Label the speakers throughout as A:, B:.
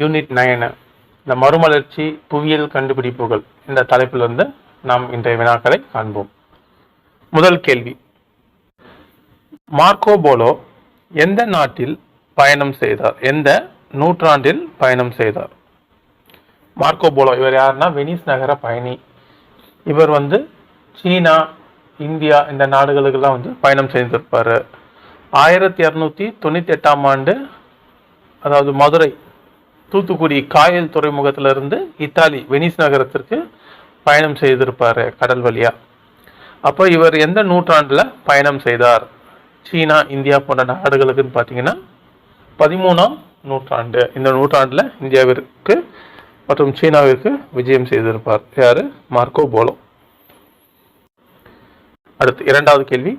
A: Unit nine இந்த மறுமலர்ச்சி புவியியல் கண்டுபிடிப்புகள் இந்த தலைப்பிலிருந்து நாம் இன்றைய வினாக்களை காண்போம். முதல் கேள்வி. மார்க்கோ போலோ எந்த நாட்டில் பயணம் செய்தார்? எந்த நூற்றாண்டில் பயணம் செய்தார்? மார்க்கோ போலோ இவர் யாருன்னா? வெனிஸ் நகர பயணி. இவர் வந்து சீனா இந்தியா இந்த நாடுகளுக்கெல்லாம் வந்து பயணம் செய்திருப்பார். ஆயிரத்தி இரநூத்தி தொண்ணூற்றி எட்டாம் ஆண்டு அதாவது மதுரை தூத்துக்குடி காயல் துறைமுகத்திலிருந்து இத்தாலி வெனிஸ் நகரத்திற்கு பயணம் செய்திருப்பார் கடல் வழியாக அப்போ இவர் எந்த நூற்றாண்டில் பயணம் செய்தார்? சீனா இந்தியா போன்ற நாடுகளுக்குன்னு பார்த்தீங்கன்னா பதிமூணாம் நூற்றாண்டு. இந்த நூற்றாண்டில் இந்தியாவிற்கு மற்றும் சீனாவிற்கு விஜயம் செய்திருப்பார். யார்? Marco Polo. அடுத்து இரண்டாவது கேள்வி.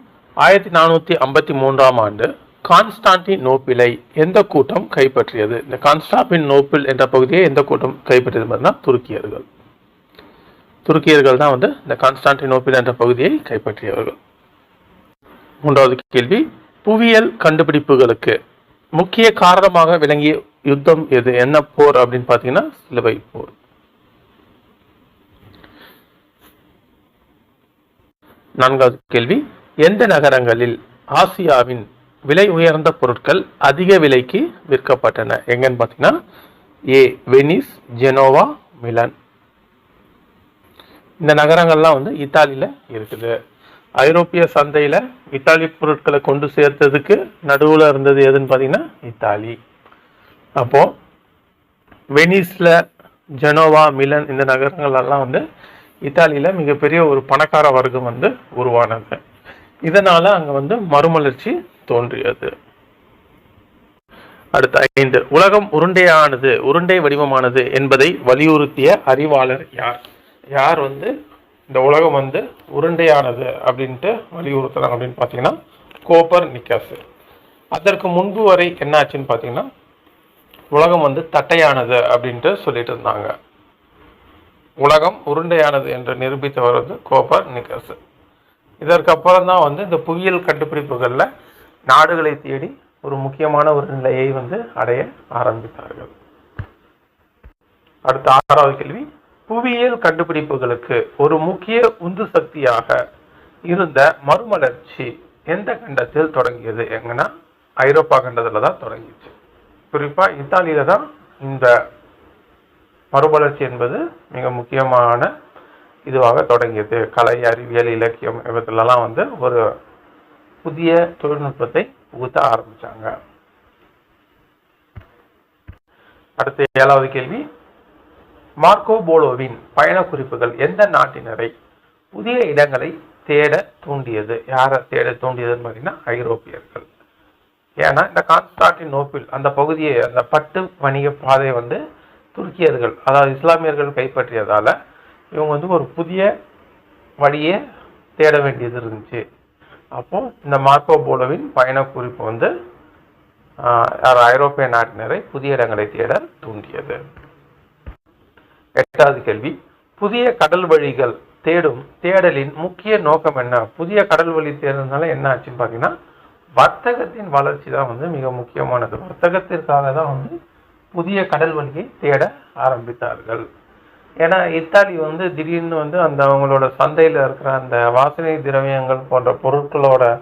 A: ஆயிரத்தி நானூற்றி ஐம்பத்தி மூன்றாம் ஆண்டு கான்ஸ்டான்டி நோப்பிலை எந்த கூட்டம் கைப்பற்றியது? இந்த கான்ஸ்டாபின் நோப்பில் என்ற பகுதியை எந்த கூட்டம் கைப்பற்றியது பார்த்தீங்கன்னா துருக்கியர்கள். துருக்கியர்கள் தான் வந்து இந்த கான்ஸ்டான்டி நோப்பில் என்ற பகுதியை கைப்பற்றியவர்கள். மூன்றாவது கேள்வி புவியியல் கண்டுபிடிப்புகளுக்கு முக்கிய காரணமாக விளங்கிய யுத்தம் எது? என்ன போர் அப்படின்னு பார்த்தீங்கன்னா சிலுவை போர். நான்காவது கேள்வி எந்த நகரங்களில் ஆசியாவின் விலை உயர்ந்த பொருட்கள் அதிக விலைக்கு விற்கப்பட்டன. எங்கன்னு பார்த்தீங்கன்னா ஏ வெனிஸ் ஜெனோவா மிலன். இந்த நகரங்கள்லாம் வந்து இத்தாலியில் இருக்குது. ஐரோப்பிய சந்தையில் இத்தாலி பொருட்களை கொண்டு சேர்த்ததுக்கு நடுவில் இருந்தது எதுன்னு பார்த்தீங்கன்னா இத்தாலி. அப்போது வெனிஸில் ஜெனோவா மிலன் இந்த நகரங்களெல்லாம் வந்து இத்தாலியில் மிகப்பெரிய ஒரு பணக்கார வர்க்கம் வந்து உருவானது. இதனால் அங்கே வந்து மறுமலர்ச்சி தோன்றியது. அடுத்த ஐந்து. உலகம் உருண்டையானது உருண்டை வடிவமானது என்பதை வலியுறுத்திய அறிவாளர் யார்? யார் வந்து இந்த உலகம் வந்து உருண்டையானது அப்படின்ட்டு வலியுறுத்துறாங்க அப்படின்னு பார்த்தீங்கன்னா கோப்பர் நிக்காசு அதற்கு முன்பு வரை என்ன ஆச்சுன்னு பார்த்தீங்கன்னா உலகம் வந்து தட்டையானது அப்படின்ட்டு சொல்லிட்டு இருந்தாங்க. உலகம் உருண்டையானது என்று நிரூபித்தவர் வந்து கோப்பர் நிக்காசு இதற்கு அப்புறம் தான் வந்து இந்த புவியியல் கண்டுபிடிப்புகளில் நாடுகளை தேடி ஒரு முக்கியமான ஒரு நிலையை வந்து அடைய ஆரம்பித்தார்கள். அடுத்த ஆறாவது கேள்வி புவியியல் கண்டுபிடிப்புகளுக்கு ஒரு முக்கிய உந்து சக்தியாக இருந்த மறுமலர்ச்சி எந்த கண்டத்தில் தொடங்கியது எங்கன்னா ஐரோப்பா கண்டத்தில் தான் தொடங்கிச்சு. குறிப்பாக இத்தாலியில தான் இந்த மறுமலர்ச்சி என்பது மிக முக்கியமான இதுவாக தொடங்கியது. கலை அறிவியல் இலக்கியம் இவற்றிலலாம் வந்து ஒரு புதிய தொழில்நுட்பத்தை புகுத்த ஆரம்பிச்சாங்க. அடுத்த ஏழாவது கேள்வி. மார்க்கோ போலோவின் பயண குறிப்புகள் எந்த நாட்டினரை புதிய இடங்களை தேட தூண்டியது? யாரை தேட தூண்டியதுன்னு பார்த்தீங்கன்னா ஐரோப்பியர்கள். ஏன்னா இந்த கான்ஸ்டான்டின் நோப்பில் அந்த பகுதியை அந்த பட்டு வணிக பாதையை வந்து துருக்கியர்கள் அதாவது இஸ்லாமியர்கள் கைப்பற்றியதால் இவங்க வந்து ஒரு புதிய வழியை தேட வேண்டியது இருந்துச்சு. அப்போ இந்த மார்க்கோ போலோவின் பயண குறிப்பு வந்து யார் ஐரோப்பிய நாட்டினரை புதிய இடங்களை தேட தூண்டியது. எட்டாவது கேள்வி. புதிய கடல் வழிகள் தேடும் தேடலின் முக்கிய நோக்கம் என்ன? புதிய கடல் வழி தேடுறதுனால என்ன ஆச்சுன்னு பார்த்தீங்கன்னா வர்த்தகத்தின் வளர்ச்சி தான் வந்து மிக முக்கியமானது. வர்த்தகத்திற்காக தான் வந்து புதிய கடல் வழியை தேட ஆரம்பித்தார்கள். ஏன்னா இத்தாலி வந்து திடீர்னு வந்து அந்த அவங்களோட சந்தையில் இருக்கிற அந்த வாசனை திரவியங்கள் போன்ற பொருட்களோட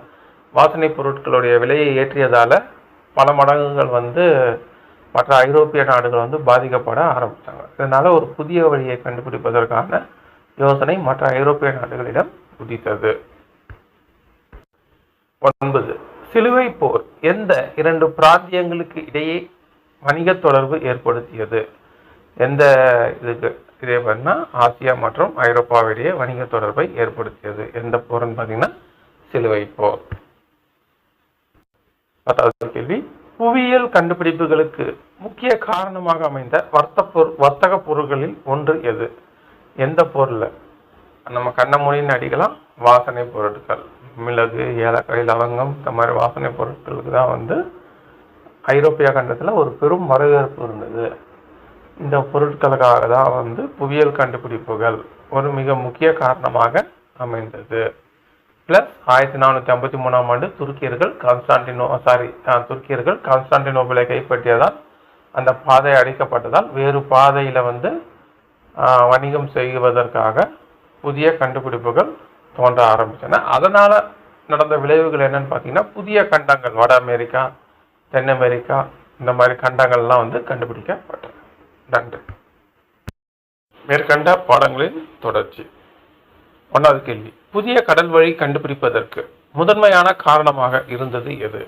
A: வாசனை பொருட்களுடைய விலையை ஏற்றியதால் பல மடங்குகள் வந்து மற்ற ஐரோப்பிய நாடுகள் வந்து பாதிக்கப்பட ஆரம்பித்தாங்க இதனால் ஒரு புதிய வழியை கண்டுபிடிப்பதற்கான யோசனை மற்ற ஐரோப்பிய நாடுகளிடம் உதித்தது. ஒன்பது. சிலுவை போர் எந்த இரண்டு பிராந்தியங்களுக்கு இடையே வணிக தொடர்பு ஏற்படுத்தியது? எந்த இதுக்கு? இதே பார்த்தீங்கன்னா ஆசியா மற்றும் ஐரோப்பாவிடையே வணிக தொடர்பை ஏற்படுத்தியது. எந்த போர்னு பார்த்தீங்கன்னா சிலுவை போர் பத்தாவது கேள்வி புவியியல் கண்டுபிடிப்புகளுக்கு முக்கிய காரணமாக அமைந்த வர்த்த பொரு வர்த்தக பொருட்களில் ஒன்று எது? எந்த பொருள்? நம்ம கண்ணமொழியின் அடிக்கலாம் வாசனை பொருட்கள். மிளகு ஏலக்காய் லவங்கம் இந்த மாதிரி வாசனை பொருட்களுக்கு தான் வந்து ஐரோப்பிய கண்டத்தில் ஒரு பெரும் வரவேற்பு இருந்தது. இந்த பொருட்களுக்காக தான் வந்து புவியியல் கண்டுபிடிப்புகள் ஒரு மிக முக்கிய காரணமாக அமைந்தது. பிளஸ் ஆயிரத்தி நானூற்றி ஐம்பத்தி மூணாம் ஆண்டு துருக்கியர்கள் கான்ஸ்டான்டினோ சாரி துருக்கியர்கள் கான்ஸ்டான்டினோபிளை கைப்பற்றியதால் அந்த பாதை அடைக்கப்பட்டதால் வேறு பாதையில் வந்து வணிகம் செய்வதற்காக புதிய கண்டுபிடிப்புகள் தோன்ற ஆரம்பித்தன. அதனால் நடந்த விளைவுகள் என்னன்னு பார்த்தீங்கன்னா புதிய கண்டங்கள் வட அமெரிக்கா தென் அமெரிக்கா இந்த மாதிரி கண்டங்கள்லாம் வந்து கண்டுபிடிக்கப்பட்டன நன்றி மேற்கண்ட பாடங்களின் தொடர்ச்சி. ஒன்றாவது கேள்வி. புதிய கடல் வழி கண்டுபிடிப்பதற்கு முதன்மையான காரணமாக இருந்தது எது?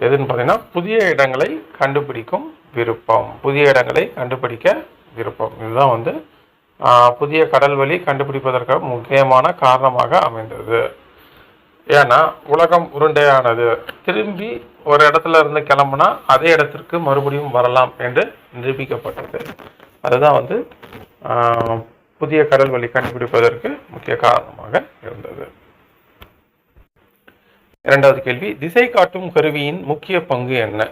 A: எதுன்னு பார்த்தீங்கன்னா புதிய இடங்களை கண்டுபிடிக்கும் விருப்பம். புதிய இடங்களை கண்டுபிடிக்க விருப்பம். இதுதான் வந்து புதிய கடல் வழி கண்டுபிடிப்பதற்கு முக்கியமான காரணமாக அமைந்தது. ஏன்னா உலகம் உருண்டையானது. திரும்பி ஒரு இடத்துல இருந்து கிளம்புனா அதே இடத்திற்கு மறுபடியும் வரலாம் என்று நிரூபிக்கப்பட்டது. அதுதான் வந்து ஆஹ், புதிய கடல் வழி கண்டுபிடிப்பதற்கு முக்கிய காரணமாக இருந்தது. இரண்டாவது கேள்வி திசை காட்டும் கருவியின் முக்கிய பங்கு என்ன?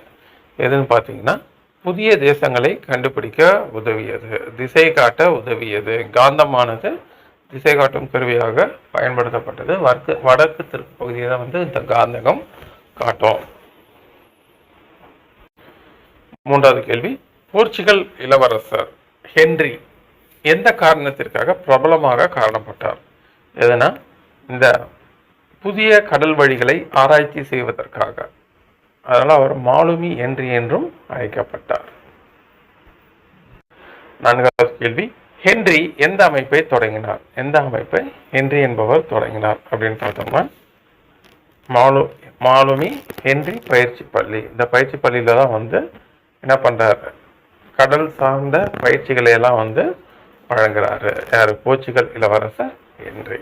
A: எதுன்னு பார்த்தீங்கன்னா புதிய தேசங்களை கண்டுபிடிக்க உதவியது. திசை காட்ட உதவியது. காந்தமானது திசை காட்டும் கருவியாக பயன்படுத்தப்பட்டது. வடக்கு வடக்கு தெற்கு பகுதியை தான் வந்து இந்த காந்தகம் காட்டும். மூன்றாவது கேள்வி. போர்ச்சுகல் இளவரசர் ஹென்றி எந்த காரணத்திற்காக பிரபலமாக காரணப்பட்டார்? எதனா இந்த புதிய கடல் வழிகளை ஆராய்ச்சி செய்வதற்காக. அதனால் அவர் மாலுமி என்று என்றும் அழைக்கப்பட்டார். நான்காவது கேள்வி. ஹென்றி எந்த அமைப்பை தொடங்கினார்? எந்த அமைப்பை? ஹென்றி என்பவர் தொடங்கினார் அப்படின்னு பார்த்தோம்னா மாலு மாலுமி ஹென்றி பயிற்சி பள்ளி. இந்த பயிற்சி பள்ளியில் தான் வந்து என்ன பண்ணுறாரு கடல் சார்ந்த பயிற்சிகளை எல்லாம் வந்து வழங்குறாரு. யார்? போர்ச்சுகல் இளவரசர் ஹென்றி.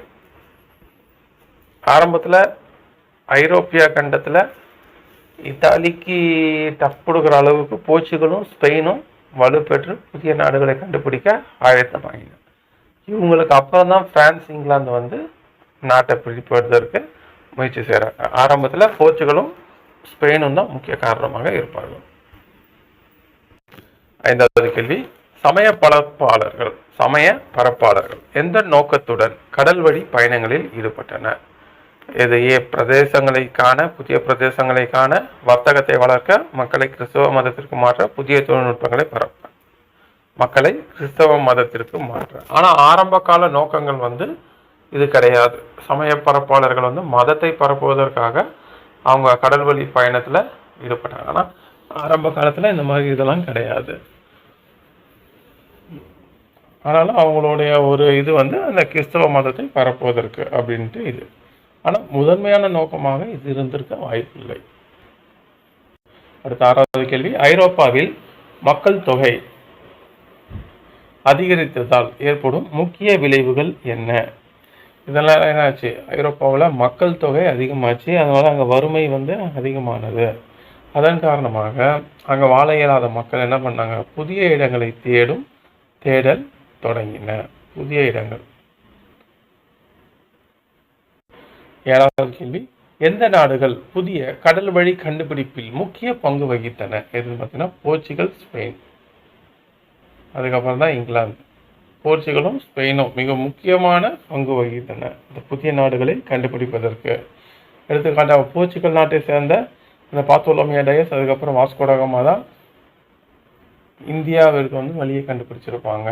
A: ஆரம்பத்தில் ஐரோப்பிய கண்டத்தில் இத்தாலிக்கு டஃப் கொடுக்குற அளவுக்கு போர்ச்சுகலும் ஸ்பெயினும் வலுப்பெற்று புதிய நாடுகளை கண்டுபிடிக்க ஆயத்தமாகின. இவங்களுக்கு அப்புறம் தான் பிரான்ஸ் இங்கிலாந்து வந்து நாட்டை பிடிப்பதற்கு முயற்சி செய்கிறாங்க ஆரம்பத்தில் போர்ச்சுகலும் ஸ்பெயினும் தான் முக்கிய காரணமாக இருப்பார்கள். ஐந்தாவது கேள்வி சமய பரப்பாளர்கள் சமய பரப்பாளர்கள் எந்த நோக்கத்துடன் கடல் வழி பயணங்களில் ஈடுபட்டனர்? இதையே பிரதேசங்களை காண புதிய பிரதேசங்களை காண வர்த்தகத்தை வளர்க்க மக்களை கிறிஸ்தவ மதத்திற்கு மாற்ற புதிய தொழில்நுட்பங்களை பரப்ப மக்களை கிறிஸ்தவ மதத்திற்கு மாற்ற. ஆனால் ஆரம்ப கால நோக்கங்கள் வந்து இது கிடையாது. சமய பரப்பாளர்கள் வந்து மதத்தை பரப்புவதற்காக அவங்க கடல் வழி பயணத்தில் ஈடுபட்டாங்க. ஆனால் ஆரம்ப காலத்தில் இந்த மாதிரி இதெல்லாம் கிடையாது. ஆனாலும் அவங்களுடைய ஒரு இது வந்து அந்த கிறிஸ்தவ மதத்தை பரப்புவதற்கு அப்படின்ட்டு இது. ஆனால் முதன்மையான நோக்கமாக இது இருந்திருக்க வாய்ப்பில்லை. அடுத்த ஆறாவது கேள்வி. ஐரோப்பாவில் மக்கள் தொகை அதிகரித்ததால் ஏற்படும் முக்கிய விளைவுகள் என்ன? இதெல்லாம் என்னாச்சு? ஐரோப்பாவில் மக்கள் தொகை அதிகமாச்சு. அதனால் அங்கே வறுமை வந்து அதிகமானது. அதன் காரணமாக அங்கே வாழ இயலாத மக்கள் என்ன பண்ணாங்க? புதிய இடங்களை தேடும் தேடல் தொடங்கின. புதிய இடங்கள். ஏழாவது கேள்வி. எந்த நாடுகள் புதிய கடல் வழி கண்டுபிடிப்பில் முக்கிய பங்கு வகித்தன? எதுன்னு பார்த்தீங்கன்னா போர்ச்சுகல் ஸ்பெயின். அதுக்கப்புறம் தான் இங்கிலாந்து. போர்ச்சுகலும் ஸ்பெயினும் மிக முக்கியமான பங்கு வகித்தன. இந்த புதிய நாடுகளை கண்டுபிடிப்பதற்கு. எடுத்துக்காட்டாக போர்ச்சுகல் நாட்டை சேர்ந்த இந்த பாத்தோலோமியா டயஸ் அதுக்கப்புறம் வாஸ்கோடகமா தான் இந்தியாவிற்கு வந்து வழியை கண்டுபிடிச்சிருப்பாங்க.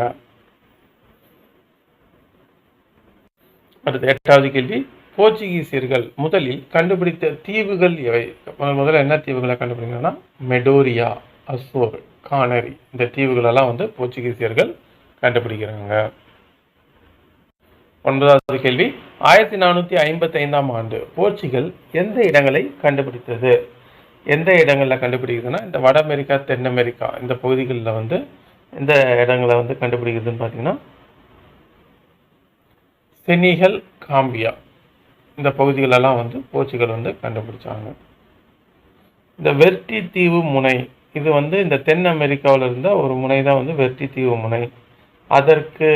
A: அடுத்து எட்டாவது கேள்வி. போர்ச்சுகீசியர்கள் முதலில் கண்டுபிடித்த தீவுகள் எவை? முதல் முதல்ல என்ன தீவுகளை கண்டுபிடிக்கணும்னா மெடோரியா அசோர் கானரி. இந்த தீவுகளெல்லாம் வந்து போர்ச்சுகீசியர்கள் கண்டுபிடிக்கிறாங்க. ஒன்பதாவது கேள்வி. ஆயிரத்தி நானூற்றி ஐம்பத்தி ஐந்தாம் ஆண்டு போர்ச்சுகல் எந்த இடங்களை கண்டுபிடித்தது? எந்த இடங்களில் கண்டுபிடிக்குதுன்னா இந்த வட அமெரிக்கா தென் அமெரிக்கா இந்த பகுதிகளில் வந்து எந்த இடங்களை வந்து கண்டுபிடிக்குதுன்னு பார்த்தீங்கன்னா செனிகல் காம்பியா. இந்த பகுதிகளெல்லாம் வந்து போர்ச்சுகல் வந்து கண்டுபிடிச்சாங்க. இந்த வெர்டி தீவு முனை இது வந்து இந்த தென் அமெரிக்காவில் இருந்த ஒரு முனை தான் வந்து வெர்டி தீவு முனை. அதற்கு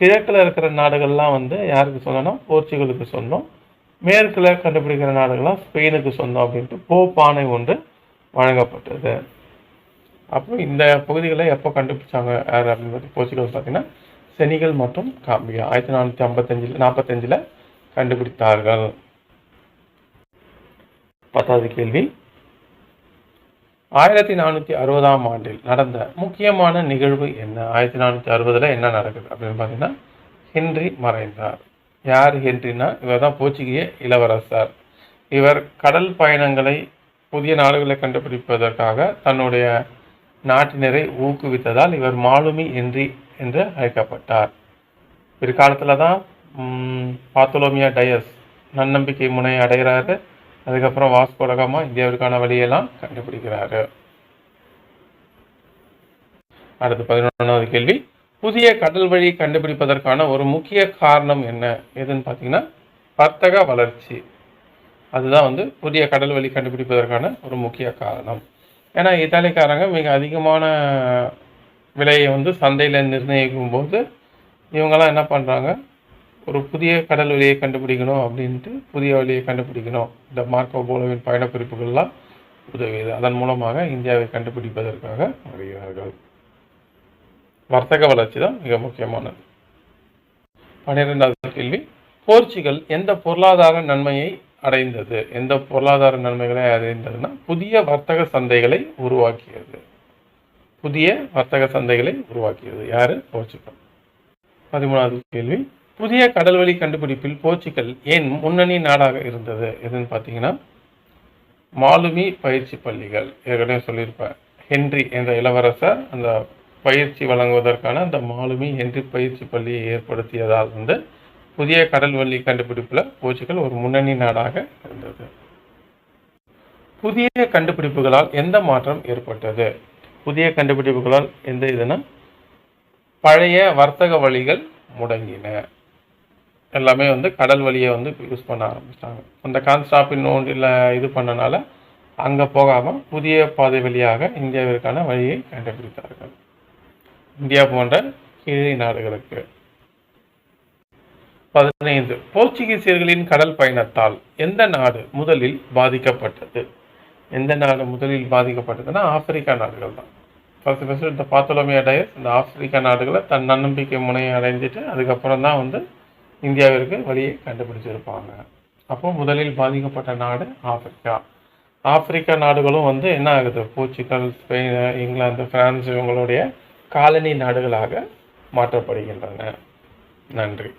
A: கிழக்கில் இருக்கிற நாடுகள்லாம் வந்து யாருக்கு சொல்லணும் போர்ச்சுகலுக்கு சொந்தம் மேற்குல கண்டுபிடிக்கிற நாடுகள்லாம் ஸ்பெயினுக்கு சொந்தம் அப்படின்ட்டு போப்பானை ஒன்று வழங்கப்பட்டது. அப்புறம் இந்த பகுதிகளை எப்போ கண்டுபிடிச்சாங்க யார் அப்படின்னு பார்த்து போர்ச்சுகல் பார்த்தீங்கன்னா செனிகல் மற்றும் காம்பியா. ஆயிரத்தி நானூற்றி ஐம்பத்தஞ்சில் நாற்பத்தஞ்சில் கண்டுபிடித்தார்கள். பத்தாவது கேள்வி. ஆயிரத்தி நானூற்றி அறுபதாம் ஆண்டில் நடந்த முக்கியமான நிகழ்வு என்ன? ஆயிரத்தி நானூற்றி அறுபதில் என்ன நடக்குது அப்படின்னு பார்த்தீங்கன்னா ஹென்றி மறைந்தார். யார் ஹென்றினா இவர் தான் போர்ச்சுகிய இளவரசர். இவர் கடல் பயணங்களை புதிய நாடுகளை கண்டுபிடிப்பதற்காக தன்னுடைய நாட்டினரை ஊக்குவித்ததால் இவர் மாலுமி என்றி என்று அழைக்கப்பட்டார். பிற்காலத்தில் தான் பாத்தோலோமியா டயஸ். நன்னம்பிக்கை முனை அடைகிறாரு. அதுக்கப்புறம் வாஸ்கோடகமாக இந்தியாவிற்கான வழியெல்லாம் கண்டுபிடிக்கிறாரு. அடுத்து பதினொன்றாவது கேள்வி. புதிய கடல் வழி கண்டுபிடிப்பதற்கான ஒரு முக்கிய காரணம் என்ன? எதுன்னு பார்த்தீங்கன்னா வர்த்தக வளர்ச்சி. அதுதான் வந்து புதிய கடல் வழி கண்டுபிடிப்பதற்கான ஒரு முக்கிய காரணம். ஏன்னா இத்தாலிக்காரங்க மிக அதிகமான விலையை வந்து சந்தையில் நிர்ணயிக்கும் போது இவங்கெல்லாம் என்ன பண்ணுறாங்க ஒரு புதிய கடல் வழியை கண்டுபிடிக்கணும் அப்படின்ட்டு புதிய வழியை கண்டுபிடிக்கணும். இந்த மார்க்கோ போலோவின் பயணக்குறிப்புகள்லாம் உதவியது. அதன் மூலமாக இந்தியாவை கண்டுபிடிப்பதற்காக வருகிறார்கள். வர்த்தக வளர்ச்சி தான் மிக முக்கியமானது. பன்னிரெண்டாவது கேள்வி. போர்ச்சுகல் எந்த பொருளாதார நன்மையை அடைந்தது? எந்த பொருளாதார நன்மைகளை அடைந்ததுன்னா புதிய வர்த்தக சந்தைகளை உருவாக்கியது. புதிய வர்த்தக சந்தைகளை உருவாக்கியது. யாரு? போர்ச்சுகல். பதிமூணாவது கேள்வி. புதிய கடல்வழி கண்டுபிடிப்பில் போர்ச்சுகல் ஏன் முன்னணி நாடாக இருந்தது எதுன்னு பார்த்தீங்கன்னா மாலுமி பயிற்சி பள்ளிகள். ஏற்கனவே சொல்லியிருப்பேன். ஹென்றி என்ற இளவரசர் அந்த பயிற்சி வழங்குவதற்கான அந்த மாலுமி ஹென்றி பயிற்சி பள்ளியை ஏற்படுத்தியதால் வந்து புதிய கடல்வழி கண்டுபிடிப்பில் போர்ச்சுகல் ஒரு முன்னணி நாடாக இருந்தது. புதிய கண்டுபிடிப்புகளால் எந்த மாற்றம் ஏற்பட்டது? புதிய கண்டுபிடிப்புகளால் எந்த இதுனா பழைய வர்த்தக வழிகள் முடங்கின. எல்லாமே வந்து கடல் வழியை வந்து யூஸ் பண்ண ஆரம்பிச்சிட்டாங்க. அந்த கான்ஸ்டாப்பின் நோண்டில் இது பண்ணனால அங்கே போகாமல் புதிய பாதை வழியாக இந்தியாவிற்கான வழியை கண்டுபிடித்தார்கள். இந்தியா போன்ற கீழே நாடுகளுக்கு. பதினைந்து போர்ச்சுகீசியர்களின் கடல் பயணத்தால் எந்த நாடு முதலில் பாதிக்கப்பட்டது? எந்த நாடு முதலில் பாதிக்கப்பட்டதுன்னா ஆப்பிரிக்கா நாடுகள் தான். ஃபர்ஸ்ட் ஃபர்ஸ்ட் இந்த பாத்தோலமியா டயஸ் இந்த ஆப்பிரிக்கா நாடுகளை தன் நன்னம்பிக்கை முனையை அடைஞ்சிட்டு அதுக்கப்புறம் தான் வந்து இந்தியாவிற்கு வழியை கண்டுபிடிச்சிருப்பாங்க. அப்போ முதலில் பாதிக்கப்பட்ட நாடு ஆப்பிரிக்கா. ஆப்பிரிக்கா நாடுகளும் வந்து என்ன ஆகுது? போர்ச்சுகல் ஸ்பெயின் இங்கிலாந்து பிரான்ஸ் இவங்களுடைய காலனி நாடுகளாக மாற்றப்படுகின்றன. நன்றி.